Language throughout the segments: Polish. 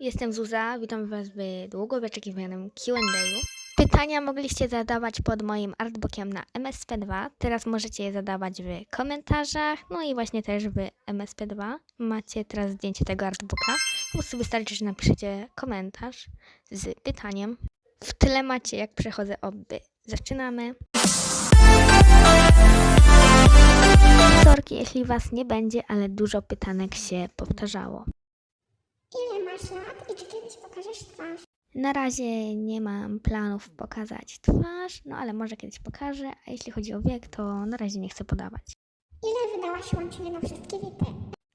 jestem Zuza, witam Was w długo wyczekiwanym Q&A. Pytania mogliście zadawać pod moim artbookiem na MSP2, teraz możecie je zadawać w komentarzach, no i właśnie też w MSP2. Macie teraz zdjęcie tego artbooka, po prostu wystarczy, że napiszecie komentarz z pytaniem. W tle macie jak przechodzę obby. Zaczynamy. Sorki, jeśli Was nie będzie, ale dużo pytanek się powtarzało. Ile masz lat i czy kiedyś pokażesz twarz? Na razie nie mam planów pokazać twarz, no ale może kiedyś pokażę, a jeśli chodzi o wiek, to na razie nie chcę podawać. Ile wydałaś łącznie na wszystkie VIPy?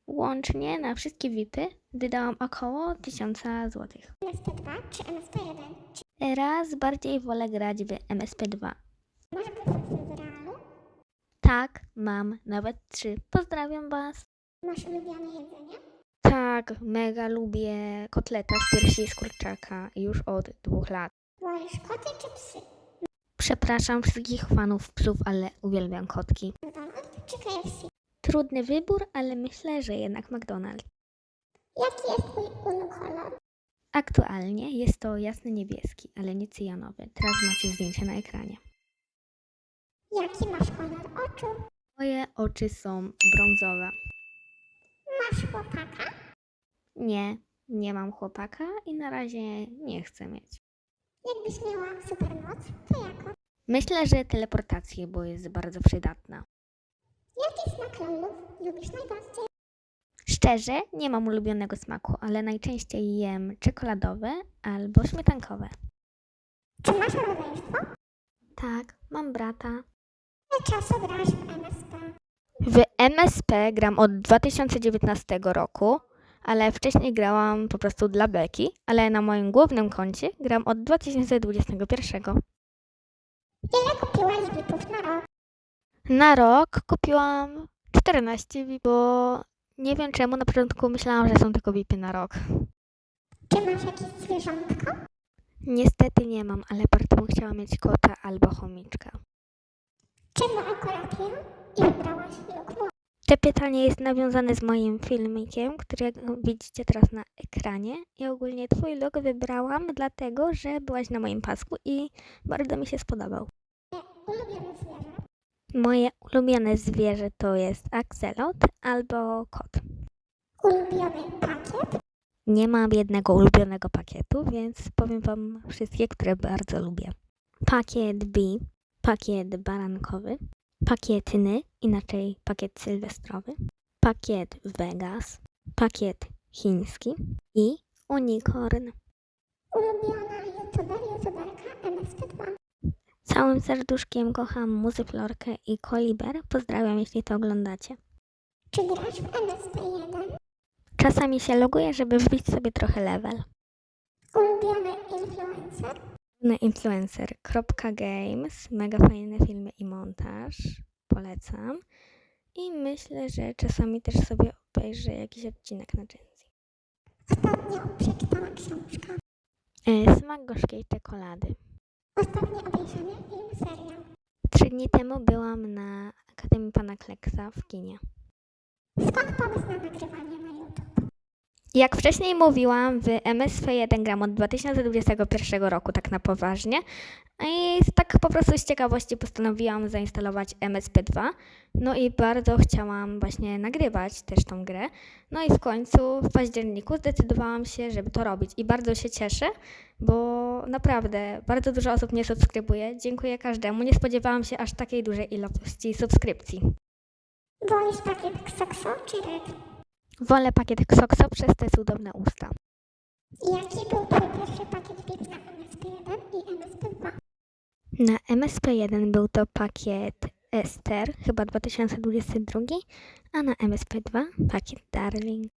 Łącznie na wszystkie VIPy wydałam około 1000 zł. MSP2 czy MSP1? Czy Raz bardziej wolę grać w MSP2. masz w realu? Tak, mam nawet trzy. Pozdrawiam Was. Masz ulubione jedzenie? Tak, mega lubię kotleta z piersi z kurczaka już od dwóch lat. Wolisz koty czy psy? Przepraszam wszystkich fanów psów, ale uwielbiam kotki. McDonald's czy KFC? Trudny wybór, ale myślę, że jednak McDonald's. Jaki jest twój ulu kolor? Aktualnie jest to jasny niebieski, ale nie cyjanowy. Teraz macie zdjęcie na ekranie. Jaki masz kolor oczu? Moje oczy są brązowe. Masz chłopaka? Nie, nie mam chłopaka i na razie nie chcę mieć. Jakbyś miała supermoc, to jaką? Myślę, że teleportację, bo jest bardzo przydatna. Jaki smak lolów lubisz najbardziej? Szczerze, nie mam ulubionego smaku, ale najczęściej jem czekoladowe albo śmietankowe. Czy masz rodzeństwo? Tak, mam brata. Ile czasu grasz w MSP? W MSP gram od 2019 roku, ale wcześniej grałam po prostu dla beki, ale na moim głównym koncie gram od 2021. Ile kupiłaś VIPów na rok? Na rok kupiłam 14 VIP, bo nie wiem czemu na początku myślałam, że są tylko VIPy na rok. Czy masz jakieś zwierzątko? Niestety nie mam, ale bardzo bym chciała mieć kota albo chomiczka. Czemu akurat ja? To pytanie jest nawiązane z moim filmikiem, który widzicie teraz na ekranie. I ogólnie twój look wybrałam dlatego, że byłaś na moim pasku i bardzo mi się spodobał. Ulubione zwierzę? Moje ulubione zwierzę to jest akselot albo kot. Ulubiony pakiet? Nie mam jednego ulubionego pakietu, więc powiem Wam wszystkie, które bardzo lubię. Pakiet B, pakiet barankowy, pakietny, inaczej pakiet sylwestrowy, pakiet Vegas, pakiet chiński i unicorn. Ulubiona youtuber, youtuberka MSP2? Całym serduszkiem kocham Muzyflorkę i Koliber. Pozdrawiam, jeśli to oglądacie. Czy grasz w MSP1? Czasami się loguję, żeby wbić sobie trochę level. Ulubiony influencer? na influencer.games. Mega fajne filmy i montaż. Polecam. I myślę, że czasami też sobie obejrzę jakiś odcinek na Genzy. Ostatnio przeczytała książka. E, Smak gorzkiej czekolady. Ostatnio obejrzany film, serial. Trzy dni temu byłam na Akademii Pana Kleksa w kinie. Skąd pomysł na nagrywanie? Jak wcześniej mówiłam, w MSF1 gram od 2021 roku tak na poważnie. I tak po prostu z ciekawości postanowiłam zainstalować MSP2. No i bardzo chciałam właśnie nagrywać też tą grę. No i w końcu w październiku zdecydowałam się, żeby to robić. I bardzo się cieszę, bo naprawdę bardzo dużo osób mnie subskrybuje. Dziękuję każdemu. Nie spodziewałam się aż takiej dużej ilości subskrypcji. Wolisz pakiet Xoxo czy Red? Wolę pakiet Xoxo przez te cudowne usta. Jaki był twój pierwszy pakiet na MSP1 i MSP2? Na MSP1 był to pakiet Ester, chyba 2022, a na MSP2 pakiet Darling.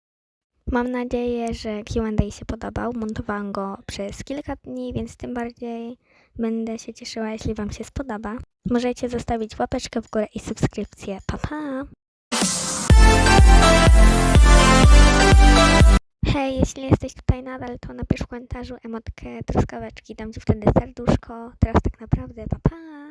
Mam nadzieję, że Q&A się podobał. Montowałam go przez kilka dni, więc tym bardziej będę się cieszyła, jeśli Wam się spodoba. Możecie zostawić łapeczkę w górę i subskrypcję. Pa, pa! Jeśli jesteś tutaj nadal, to napisz w komentarzu emotkę truskaweczki, dam Ci wtedy serduszko. Teraz tak naprawdę, pa, pa!